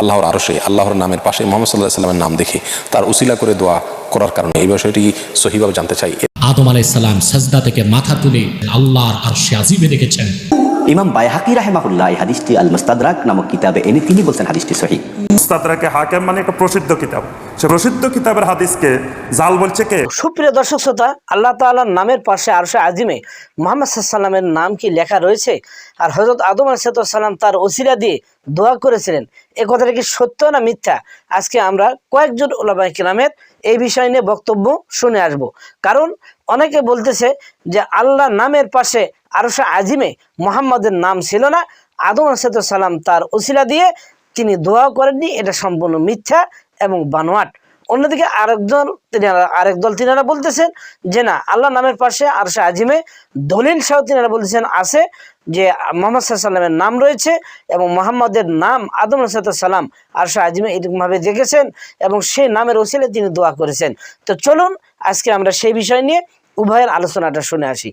আল্লাহর আরশে, আল্লাহর নামের পাশে মোহাম্মদ সাল্লাহ সাল্লামের নাম দেখে তার উসিলা করে দোয়া করার কারণে এই বিষয়টি সহিভাবে জানতে চাই। আদম আলাইসাল্লাম সাজদা থেকে মাথা তুলে আল্লাহর আর আজিমে রেখেছেন ইমাম বাইহাকি রাহেমাহুল্লাহ এই হাদিসটি আল মুস্তাদরাক নামক কিতাবে এনে তিনি বলছেন হাদিসটি সহি। মুস্তাদরাকে হাকেম মানে একটা প্রসিদ্ধ কিতাব। সে প্রসিদ্ধ কিতাবের হাদিসকে জাল বলছে কে? সুপ্রিয় দর্শক শ্রোতা আল্লাহ তাআলার নামের পাশে আরশে আজিমে মোহাম্মদ সাল্লামের নাম কি লেখা রয়েছে? আর হজরত আদম আলাইসাল্লাম তার ওসিলা দিয়ে দোয়া করেছিলেন। এ কথাটা কি সত্য না মিথ্যা? আজকে আমরা কয়েকজন ওলামাই কিরামের এই বিষয় নিয়ে বক্তব্য শুনে আসব। কারণ অনেকে বলতেছে যে আল্লাহ নামের পাশে আরশে আজিমে মোহাম্মদের নাম ছিল না। আদম আলাইসাল্লাম তার ওসিলা দিয়ে তিনি দোয়া করেননি, এটা সম্পূর্ণ মিথ্যা এবং বানোয়াট। অন্যদিকে আরেকজন তিনারা আরেক দল তিনারা বলতেছেন যে না আল্লাহ নামের পাশে আরশে আজিমে দলিল সহ তিনারা বলতেছেন আছে যে মোহাম্মদ সাল্লামের নাম রয়েছে এবং মোহাম্মদের নাম আদম সাল্লাম আরশে আজিমে এরকমভাবে দেখেছেন এবং সেই নামের ওসিলে তিনি দোয়া করেছেন। তো চলুন আজকে আমরা সেই বিষয় নিয়ে উভয়ের আলোচনাটা শুনে আসি।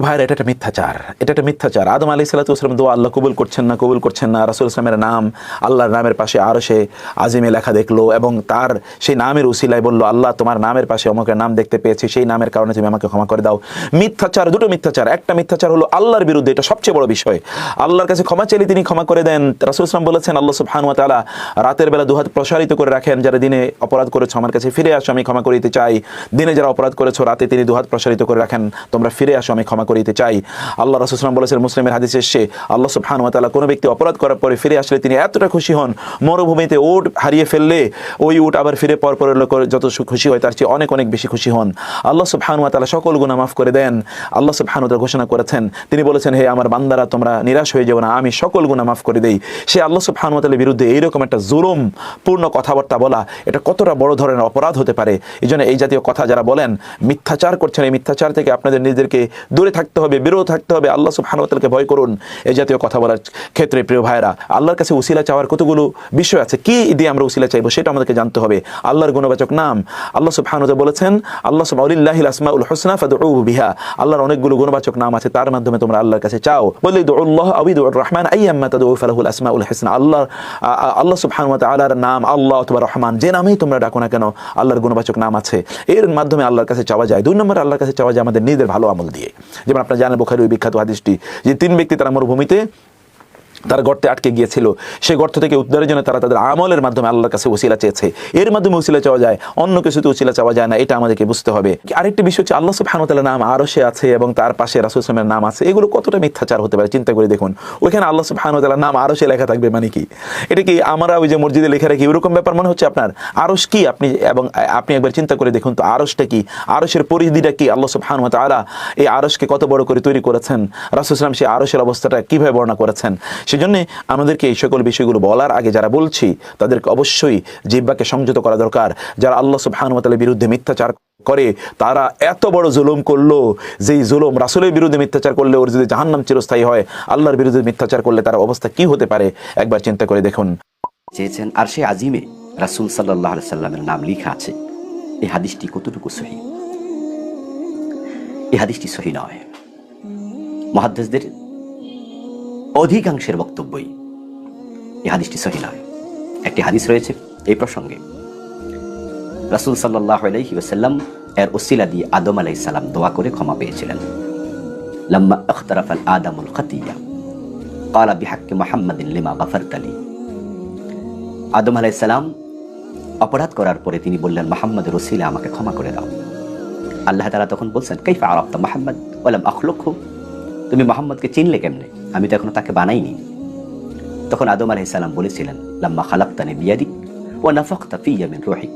ভাইয়ের এটা একটা মিথ্যাচার। এটা একটা মিথ্যাচার। আদম আলি সাল্লাতুসলাম দোয়া আল্লাহ কবুল করছেন না, কবুল করছেন না। রাসুল ইসলামের নাম আল্লাহর নামের পাশে আরও সে আজিমে লেখা দেখল এবং তার সেই নামের উসিলায় বলল, আল্লাহ, তোমার নামের পাশে অমকের নাম দেখতে পেয়েছি। সেই নামের কারণে তুমি আমাকে ক্ষমা করে দাও। মিথ্যাচার, দুটো মিথ্যাচার। একটা মিথ্যাচার হলো আল্লাহর বিরুদ্ধে, এটা সবচেয়ে বড় বিষয়। আল্লাহর কাছে ক্ষমা চাইলে তিনি ক্ষমা করে দেন। রাসুল ইসলাম বলেছেন, আল্লাহ সুবহানুয়া তাআলা রাতের বেলা দুহাত প্রসারিত করে রাখেন। যারা দিনে অপরাধ করেছ, আমার কাছে ফিরে আসো, আমি ক্ষমা করিতে চাই। দিনে যারা অপরাধ করেছ, রাতে তিনি দুহাত প্রসারিত করে রাখেন। তোমরা ফিরে আসো, আমি ক্ষমা করিতে চাই। আল্লাহ রাসুলাম বলেছেন, মুসলিমের হাদিস এসে আল্লাহ সুবহানুয়া তাআলা কোনো ব্যক্তি অপরাধ করার পরে ফিরে আসলে তিনি এতটা খুশি হন, মরুভূমিতে উট হারিয়ে ফেললে ওই উট আবার ফিরে পর পর এলো করে যত খুশি হয় তার চেয়ে অনেক অনেক বেশি খুশি হন। আল্লাহ সুবহানুয়া তাআলা সকল গুনাহ মাফ করে দেন। আল্লাহ সুবহানুয়া তাআলা ঘোষণা করেছেন, তিনি বলেছেন, হে আমার বান্দারা, তোমরা নিরাশ হয়ে যাও না, আমি সকল গুনাহ মাফ করে দেই। সে আল্লাহ সুবহানুয়া তাআলার বিরুদ্ধে এইরকম একটা জুলুম, পূর্ণ কথাবার্তা বলা, এটা কতটা বড় ধরনের অপরাধ হতে পারে? এই জন্য এই জাতীয় কথা যারা বলেন, মিথ্যাচার করছেন, এই মিথ্যাচার থেকে আপনাদের নিজেদেরকে দূরে থাকতে হবে, বিরত থাকতে হবে। আল্লাহ সুবহানুয়া তাআলাকে ভয় করুন এই জাতীয় কথা বলার ক্ষেত্রে, প্রিয় ভাইরা আল্লাহর কাছে উসিলা চাওয়ার কতগুলো বিষয় আছে? কি দিয়ে আমরা উসিলা চাইব সেটা আমাদেরকে জানতে হবে। আল্লাহর গুণবাচক নাম। আল্লাহ সুবহানুয়া তাআলা বলেছেন, আল্লাহ সুবহানাল্লাহিল আসমাউল হুসনা ফাদউহু বিহা। আল্লাহর অনেকগুলো গুণবাচক নাম আছে, তার মাধ্যমে তোমরা আল্লাহর কাছে চাও। বলে দুআল্লাহ আও দুআর রহমান আইয়াম্মা তাদউ ফালাহুল আসমাউল হুসনা। আল্লাহ আল্লাহ সুবহানাহু ওয়া তাআলার নাম আল্লাহ অথবা রহমান, যে নামেই তোমরা ডাকো না কেন, আল্লাহর গুণবাচক নাম আছে। এর মাধ্যমে আল্লাহর কাছে চাওয়া যায়। দুই নম্বর, আল্লাহর কাছে চাওয়া যায় আমাদের নিজেদের ভালো আমল দিয়ে। যেমন আপনারা জানেন বোখারি ওই বিখ্যাত হাদিসটি যে তিন ব্যক্তি তারা মরুভূমিতে তারা গর্তে আটকে গিয়েছিল। সেই গর্ত থেকে উদ্ধারের জন্য তারা তাদের আমলের মাধ্যমে আল্লাহর কাছে ওসিলা চেয়েছে। এর মাধ্যমে ওসিলা চাওয়া যায়, অন্য কিছুতে ওসিলা চাওয়া যায় না, এটা আমাদেরকে বুঝতে হবে। আরেকটি বিষয় হচ্ছে আল্লাহ ওয়া নাম আরও সে আছে এবং তার পাশে সাল্লাল্লাহু নাম আছে। এগুলো কতটা মিথ্যাচার হতে পারে, চিন্তা করে দেখুন। ওইখানে আল্লাহ ওয়া নাম আরও সে লেখা থাকবে মানে কি? এটা কি আমরা ওই যে মসজিদে লেখা রাখি ওরকম ব্যাপার মনে হচ্ছে আপনার? আরস কি আপনি, এবং আপনি একবার চিন্তা করে দেখুন তো, আরশটা কি? আরশের পরিধিটা কি? আল্লাহ ওয়া এই আরশকে কত বড় করে তৈরি করেছেন? সাল্লাল্লাহু সেই আরশের অবস্থাটা কীভাবে বর্ণনা করেছেন? সেজন্য আমাদেরকে এই সকল বিষয়গুলো বলার আগে যারা বলছি, তাদেরকে অবশ্যই জিব্বাকে সংযত করা দরকার। যারা আল্লাহ সুবহানাহু ওয়া বিরুদ্ধে মিথ্যাচার করে, তারা এত বড় জুলুম করল, যেই জুলুম রাসূলের বিরুদ্ধে মিথ্যাচার করলে ওর যদি জাহান্নাম চিরস্থায়ী হয়, আল্লাহর বিরুদ্ধে মিথ্যাচার করলে তার অবস্থা কি হতে পারে? একবার চিন্তা করে দেখুন। চেয়েছেন আর সে আজিমে রাসুল সাল্লাহ সাল্লামের নাম লিখা আছে। এই হাদিসটি কতটুকু সহি? এই হাদিসটি সহি নয়। মহাদ্দেশদের অধিকাংশের বক্তব্যই এই হাদিসটি সহি নয়। একটি হাদিস রয়েছে এই প্রসঙ্গে। রাসুল সাল্লাহ আলহি এর ওসিলা দিয়ে আদম আলাই সালাম দোয়া করে ক্ষমা পেয়েছিলেন। লম্বা আখতারাফ আল আদামুল খতিয়া কালা বিহাক্কে মোহাম্মদিন লিমা গফরতালি। আদম আলাই সালাম অপরাধ করার পরে তিনি বললেন মাহমদ রসিলা আমাকে ক্ষমা করে দাও। আল্লাহ তালা তখন বলছেন কৈফা আরফতা মোহাম্মদ ওলাম আখলক্ষ তুমি মোহাম্মদকে চিনলে কেমনে? আমি তো এখনও তাকে বানাইনি। তখন আদম আলাইসাল্লাম বলেছিলেন, লাম্মা খালাক্তানে বিয়াদি ও নাফাক্তা ফিয়ামিন রোহি।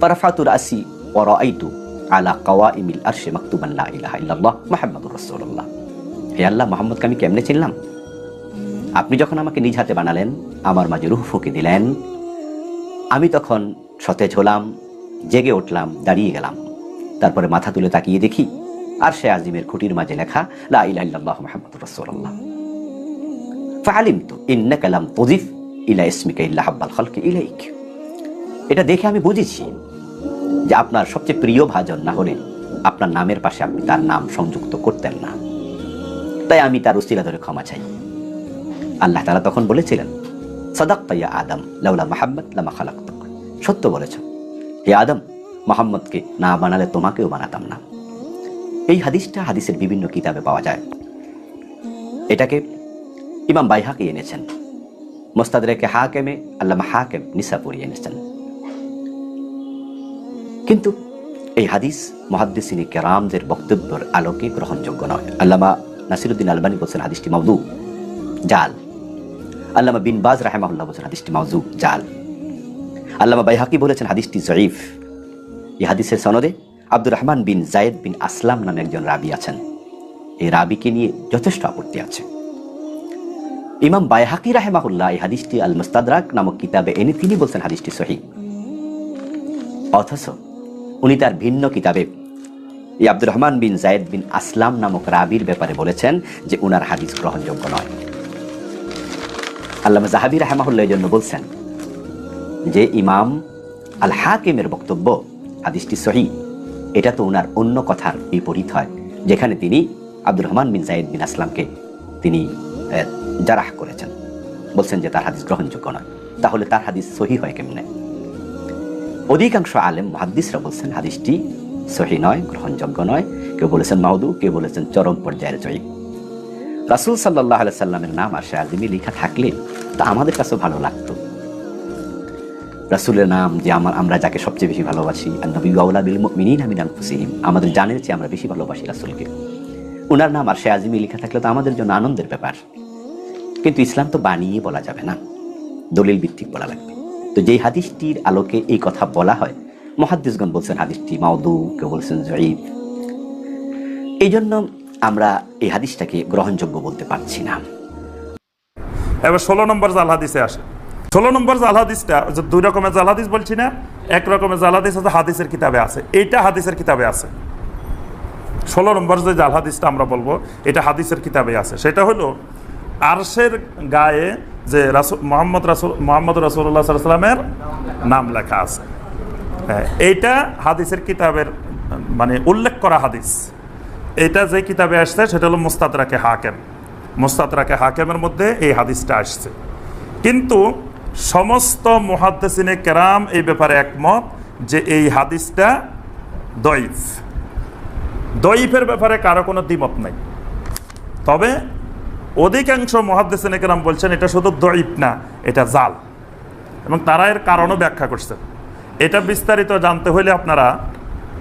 পারাফাতুর আসি ওর আইতু আলা কাওয়া ইমিল আর সে লা ইলাহা ইল্লাল্লাহ মুহাম্মাদুর হে আল্লাহ, মোহাম্মদকে আমি কেমনে চিনলাম? আপনি যখন আমাকে নিজ হাতে বানালেন, আমার মাঝে রুহ ফুঁকে দিলেন। আমি তখন সতেজ হলাম, জেগে উঠলাম, দাঁড়িয়ে গেলাম। তারপরে মাথা তুলে তাকিয়ে দেখি আর সে আজিমের খুঁটির মাঝে লেখা, লা ইলাহা ইল্লাল্লাহ মুহাম্মাদুর রাসূলুল্লাহ। ফাআলিমতু ইন্নাকা লাম তুযিফ ইলা ইসমিকা ইল্লা হাব্বাল খালকি ইলাইক। এটা দেখে আমি বুঝেছি যে আপনার সবচেয়ে প্রিয় ভাজন না হলে আপনার নামের পাশে আপনি তার নাম সংযুক্ত করতেন না। তাই আমি তার উসিলা ধরে ক্ষমা চাই। আল্লাহ তাআলা তখন বলেছিলেন সদাক ইয়া আদম, লাউলা মাহাম্মদ লামা খালাক সত্য বলেছ, হে আদম, মোহাম্মদকে না বানালে তোমাকেও বানাতাম না। এই হাদিসটা হাদিসের বিভিন্ন কিতাবে পাওয়া যায়। এটাকে ইমাম বাইহাকি এনেছেন। মোস্তাদরেকে হাকেমে, আল্লামা হাকেম নিসাপুরি এনেছেন। কিন্তু এই হাদিস মহাদ্দিসিনী কেরামদের বক্তব্যের আলোকে গ্রহণযোগ্য নয়। আল্লামা নাসিরুদ্দিন আলবানী বলছেন হাদিসটি মাউদু জাল। আল্লামা বিন বাজ রাহেমাহুল্লাহ বলছেন হাদিসটি মাউজু জাল। আল্লামা বাইহাকি বলেছেন হাদিসটি জয়ীফ এই হাদিসের সনদে আব্দুর রহমান বিন জায়েদ বিন আসলাম নামে একজন রাবি আছেন। এই রাবিকে নিয়ে যথেষ্ট আপত্তি আছে। ইমাম বাইহাকি রাহেমাহুল্লাহ এই হাদিসটি আল মুস্তাদরাক নামক কিতাবে এনে তিনি বলছেন হাদিসটি সহি। অথচ উনি তার ভিন্ন কিতাবে এই আব্দুর রহমান বিন জায়েদ বিন আসলাম নামক রাবির ব্যাপারে বলেছেন যে উনার হাদিস গ্রহণযোগ্য নয়। আল্লামা জাহাবি রাহেমাহুল্লাহ জন্য বলছেন যে ইমাম আল হাকিমের বক্তব্য হাদিসটি সহি। এটা তো ওনার অন্য কথার বিপরীত হয়, যেখানে তিনি আব্দুর রহমান বিন জায়েদ বিন আসলামকে তিনি জারাহ করেছেন। বলছেন যে তার হাদিস গ্রহণযোগ্য নয়। তাহলে তার হাদিস সহি হয় কেমনে? অধিকাংশ আলেম, মহাদ্দিসরা বলছেন হাদিসটি সহি নয়, গ্রহণযোগ্য নয়। কেউ বলেছেন মাউদু কেউ বলেছেন চরম পর্যায়ের জয়ী। রাসুল সাল্লাহ সাল্লামের নাম আসে আজমি লেখা থাকলে তা আমাদের কাছেও ভালো লাগতো। রাসুলের নাম যে আমার আমরা যাকে সবচেয়ে বেশি ভালোবাসি আর নবী আউলা বিল মিনিন আমিন আনফুসিহিম। আমাদের জানের চেয়ে আমরা বেশি ভালোবাসি রাসুলকে। উনার নাম আর সে আজমি লেখা থাকলে তো আমাদের জন্য আনন্দের ব্যাপার। কিন্তু ইসলাম তো বানিয়ে বলা যাবে না। দলিল ভিত্তিক বলা লাগবে। তো যেই হাদিসটির আলোকে এই কথা বলা হয়, মহাদ্দিসগণ বলছেন হাদিসটি মাউদু কেউ বলছেন জয়ীদ এই জন্য আমরা এই হাদিসটাকে গ্রহণযোগ্য বলতে পারছি না। এবার ষোলো নম্বর জাল হাদিসে আসে। ষোলো নম্বর জাল হাদিসটা দুই রকমের জাল হাদিস বলছি না এক রকমের জাল হাদিস হচ্ছে হাদিসের কিতাবে আছে। এইটা হাদিসের কিতাবে আছে। ষোলো নম্বর যে জাল হাদিসটা আমরা বলব এটা হাদিসের কিতাবে আছে। সেটা হলো আরশের গায়ে যে রাসুল মোহাম্মদ রাসুল মোহাম্মদ রাসুল্লাহ সাল্লামের নাম লেখা আছে। হ্যাঁ, এইটা হাদিসের কিতাবের মানে উল্লেখ করা হাদিস। এটা যে কিতাবে আসছে সেটা হলো মুস্তাদরাকে হাকেম। মুস্তাদরাকে হাকেমের মধ্যে এই হাদিসটা আসছে। কিন্তু সমস্ত মুহাদ্দিসিনে কেরাম এই ব্যাপারে একমত যে এই হাদিসটা দইফ দইফের ব্যাপারে কারও কোনো দ্বিমত নাই। তবে অধিকাংশ মহাদ্দেশিনে কেরাম বলছেন, এটা শুধু দইফ না, এটা জাল। এবং তারা এর কারণও ব্যাখ্যা করছেন এটা বিস্তারিত জানতে হলে আপনারা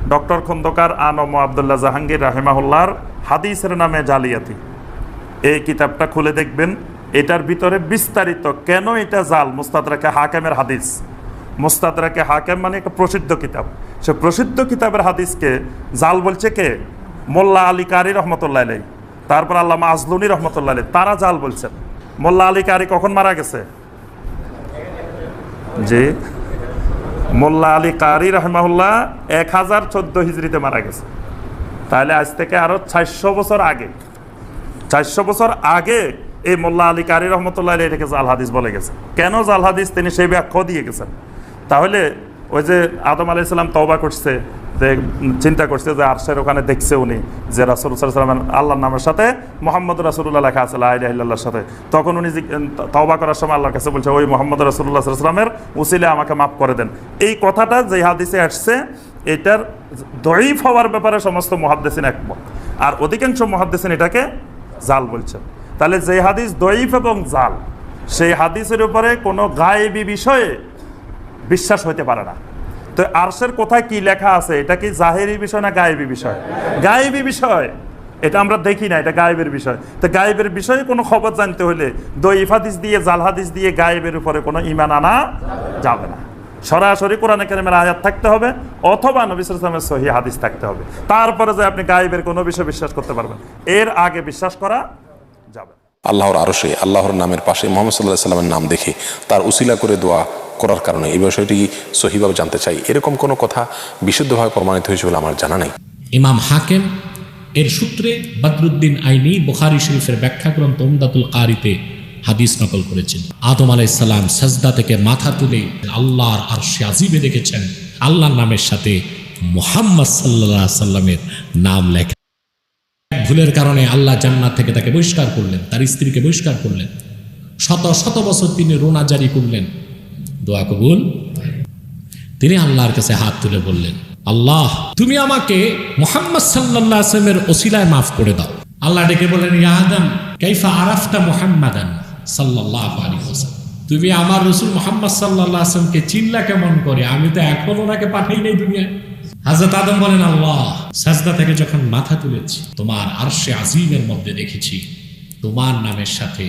ডক্টর খন্দকার আনম আবদুল্লাহ জাহাঙ্গীর রাহেমাহুল্লাহর হাদিসের নামে জালিয়াতি। এই কিতাবটা খুলে দেখবেন। এটার ভিতরে বিস্তারিত কেন এটা জাল? মুস্তাদরাকে হাকেমের হাদিস। মুস্তাদরাকে হাকেম মানে একটা প্রসিদ্ধ কিতাব। সে প্রসিদ্ধ কিতাবের হাদিসকে জাল বলছে কে? মোল্লা আলী কারি রহমতুল্লাহ আলাই তারপর আল্লামা আজলুনি রহমতুল্লাহ আলাই তারা জাল বলছেন। মোল্লা আলী কারি কখন মারা গেছে? জি। মোল্লা আলী কারি রহমাহুল্লাহ এক হাজার চোদ্দ হিজড়িতে মারা গেছে। তাহলে আজ থেকে আরও চারশো বছর আগে, চারশো বছর আগে এই মোল্লা আলী কারি রহমতুল্লাহ আলী এটাকে জাল হাদিস বলে গেছে। কেন জাল হাদিস? তিনি সেই ব্যাখ্যা দিয়ে গেছেন। তাহলে ওই যে আদম আলি সাল্লাম তওবা করছে, যে চিন্তা করছে যে আরশের ওখানে দেখছে উনি যে রাসুল সাল্লামের আল্লাহর নামের সাথে মোহাম্মদ রাসুল্লাহ লেখা আছে আল্লাহর সাথে। তখন উনি তওবা করার সময় আল্লাহর কাছে বলছে, ওই মোহাম্মদ রাসুল্লাহ সাল্লামের উসিলে আমাকে মাফ করে দেন। এই কথাটা যে হাদিসে আসছে, এটার দইফ হওয়ার ব্যাপারে সমস্ত মহাদ্দেশিন একমত। আর অধিকাংশ মহাদ্দেশিন এটাকে জাল বলছেন। তাহলে যে হাদিস দইফ এবং জাল, সেই হাদিসের উপরে কোনো গায়েবী বিষয়ে বিশ্বাস হইতে পারে না। তো আরশের কোথায় কি লেখা আছে? এটা কি জাহেরি বিষয় না গায়েবী বিষয়? গায়েবী বিষয়। এটা আমরা দেখি না, এটা গায়েবের বিষয়। তো গায়েবের বিষয়ে কোনো খবর জানতে হলে দইফ হাদিস দিয়ে, জাল হাদিস দিয়ে গায়েবের উপরে কোনো ইমান আনা যাবে না। সরাসরি কোরআনে কেরামের আয়াত থাকতে হবে, অথবা নবী সালামের সহি হাদিস থাকতে হবে। তারপরে যে আপনি গায়েবের কোনো বিষয় বিশ্বাস করতে পারবেন, এর আগে বিশ্বাস করা যাবে। না। আল্লাহর আরশে আল্লাহর নামের পাশে মোহাম্মদ সাল্লাহ সাল্লামের নাম দেখে তার উসিলা করে দোয়া করার কারণে এই বিষয়টি সহিভাবে জানতে চাই। এরকম কোনো কথা বিশুদ্ধভাবে প্রমাণিত হয়েছে বলে আমার জানা নেই। ইমাম হাকেম এর সূত্রে বদরুদ্দিন আইনি বুখারি শরীফের ব্যাখ্যা গ্রন্থ উমদাতুল কারিতে হাদিস নকল করেছেন। আদম আলাইসাল্লাম সাজদা থেকে মাথা তুলে আল্লাহর আর আজিবে দেখেছেন আল্লাহর নামের সাথে মোহাম্মদ সাল্লাহ সাল্লামের নাম লেখা। ভুলের কারণে আল্লাহ জান্নাত থেকে তাকে বহিষ্কার করলেন, তার স্ত্রীকে বহিষ্কার করলেন। শত শত বছর তিনি রোনা জারি করলেন। দোয়া কবুল। তিনি আল্লাহর কাছে হাত তুলে বললেন, আল্লাহ, তুমি আমাকে মোহাম্মদ সাল্লাহ আসলামের ওসিলায় মাফ করে দাও। আল্লাহ ডেকে বলেন ইয়া কাইফা আরাফতা মুহাম্মাদান সাল্লাল্লাহু আলাইহি ওয়াসাল্লাম? তুমি আমার রসুল মোহাম্মদ সাল্লাহ আসলামকে চিল্লা কেমন করে? আমি তো এখন ওনাকে পাঠাই নাই দুনিয়ায়। হাজরত আদম বলেন, আল্লাহ, সাজদা থেকে যখন মাথা তুলেছি, তোমার আরশে আজিমের মধ্যে দেখেছি, তোমার নামের সাথে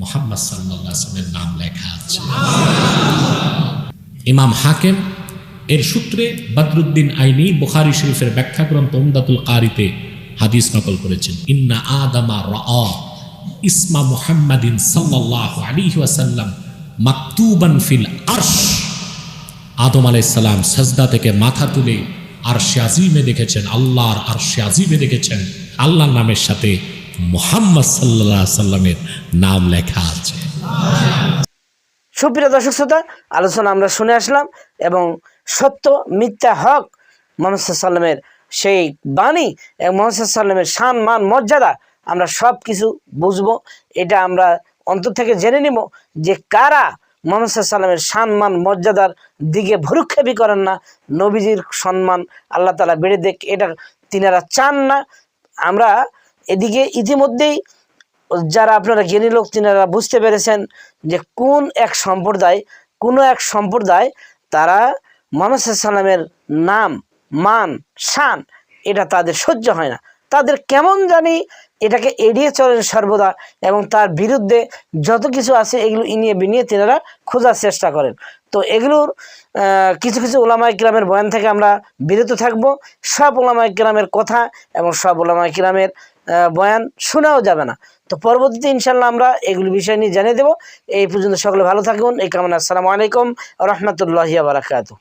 মোহাম্মদ সাল্লাহ আসলামের নাম লেখা আছে। ইমাম হাকেম এর সূত্রে বদরুদ্দিন আইনি বুখারি শরীফের ব্যাখ্যা গ্রন্থ উমদাতুল কারিতে হাদিস নকল করেছেন। ইন্না আদামা রা ইসমা মুহাম্মাদিন সাল্লাল্লাহু আলাইহি ওয়াসাল্লাম মাকতুবান ফিল আরশ। আদম আলাইসাল্লাম সাজদা থেকে মাথা তুলে আর আজিমে দেখেছেন, আল্লাহর আর আজিমে দেখেছেন। আল্লাহর নামের সাথে মোহাম্মদ সাল্লা সাল্লামের নাম লেখা আছে। সুপ্রিয় দর্শক শ্রোতা, আলোচনা আমরা শুনে আসলাম এবং সত্য, মিথ্যা, হক, মোহাম্মদ সাল্লামের সেই বাণী এবং মোহাম্মদ সাল্লামের সান মান, মর্যাদা আমরা সব কিছু বুঝব। এটা আমরা অন্তর থেকে জেনে নিব যে কারা মোহাম্মদ সাল্লামের সম্মান, মর্যাদার দিকে ভরুক্ষেপই করেন না। নবীজির সম্মান আল্লাহ তালা বেড়ে দেখ, এটা তিনারা চান না। আমরা এদিকে ইতিমধ্যেই যারা আপনারা জ্ঞানী লোক, তিনারা বুঝতে পেরেছেন যে কোন এক সম্প্রদায়, কোন এক সম্প্রদায় তারা মোহাম্মদ সাল্লামের নাম, মান, শান, এটা তাদের সহ্য হয় না। তাদের কেমন জানি এটাকে এড়িয়ে চলেন সর্বদা এবং তার বিরুদ্ধে যত কিছু আছে এগুলো ইনিয়ে বিনিয়ে তিনারা খোঁজার চেষ্টা করেন। তো এগুলোর কিছু কিছু ওলামাই কিরামের বয়ান থেকে আমরা বিরত থাকব। সব ওলামাই কিরামের কথা এবং সব ওলামাই কিরামের বয়ান শোনাও যাবে না। তো পরবর্তীতে ইনশাল্লাহ আমরা এগুলো বিষয় নিয়ে জানিয়ে দেবো। এই পর্যন্ত সকলে ভালো থাকুন। এই কামনা আসসালামু আলাইকুম রহমতুল্লাহ বারাকাতু